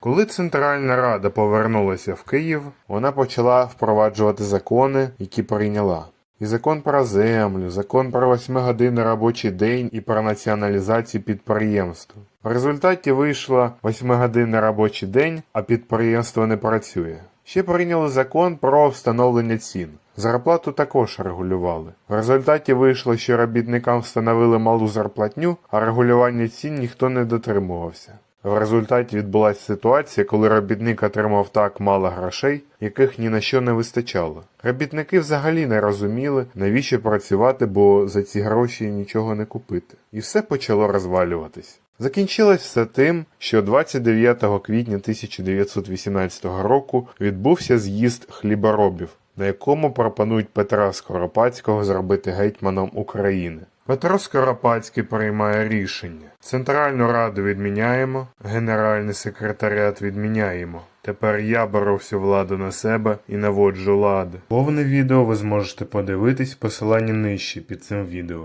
Коли Центральна Рада повернулася в Київ, вона почала впроваджувати закони, які прийняла. І закон про землю, закон про восьмигодинний робочий день і про націоналізацію підприємств. В результаті вийшло восьмигодинний робочий день, а підприємство не працює. Ще прийняли закон про встановлення цін. Зарплату також регулювали. В результаті вийшло, що робітникам встановили малу зарплатню, а регулювання цін ніхто не дотримувався. В результаті відбулася ситуація, коли робітник отримав так мало грошей, яких ні на що не вистачало. Робітники взагалі не розуміли, навіщо працювати, бо за ці гроші нічого не купити. І все почало розвалюватись. Закінчилось все тим, що 29 квітня 1918 року відбувся з'їзд хліборобів, на якому пропонують Петра Скоропадського зробити гетьманом України. Петро Скоропадський приймає рішення. Центральну раду відміняємо, генеральний секретаріат відміняємо. Тепер я беру всю владу на себе і наводжу лади. Повне відео ви зможете подивитись в посиланні нижче під цим відео.